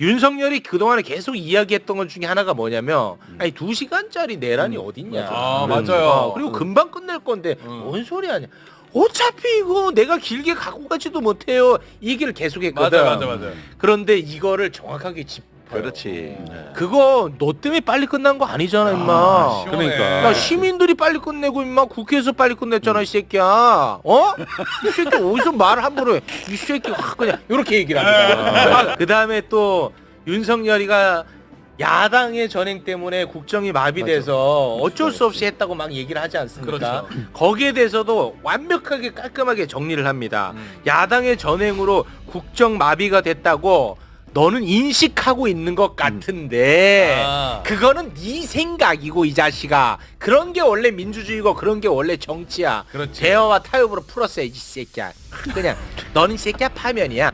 윤석열이 그동안에 계속 이야기했던 것 중에 하나가 뭐냐면 아니 두 시간짜리 내란이 어딨냐. 아, 음. 맞아요. 어, 그리고 금방 끝낼 건데 뭔 소리 하냐. 어차피 이거 내가 길게 갖고 가지도 못해요. 이 얘기를 계속했거든. 맞아, 맞아, 맞아. 그런데 이거를 정확하게 짚 어요. 그렇지. 네. 그거 너 때문에 빨리 끝난 거 아니잖아, 임마. 아, 시원해. 그러니까. 야 시민들이 빨리 끝내고 임마 국회에서 빨리 끝냈잖아 이 새끼야 어? 이 새끼 어디서 말 함부로 해 이 새끼 확 그냥 이렇게 얘기를 합니다 그 다음에 또 윤석열이가 야당의 전행 때문에 국정이 마비돼서 어쩔 수 없이 했다고 막 얘기를 하지 않습니까? 그렇죠. 거기에 대해서도 완벽하게 깔끔하게 정리를 합니다. 음. 야당의 전행으로 국정 마비가 됐다고 너는 인식하고 있는 것 같은데 아. 그거는 네 생각이고 이 자식아. 그런 게 원래 민주주의고 그런 게 원래 정치야. 그렇지. 제어와 타협으로 풀었어야지 이 새끼야. 그냥 너는 이 새끼야 파면이야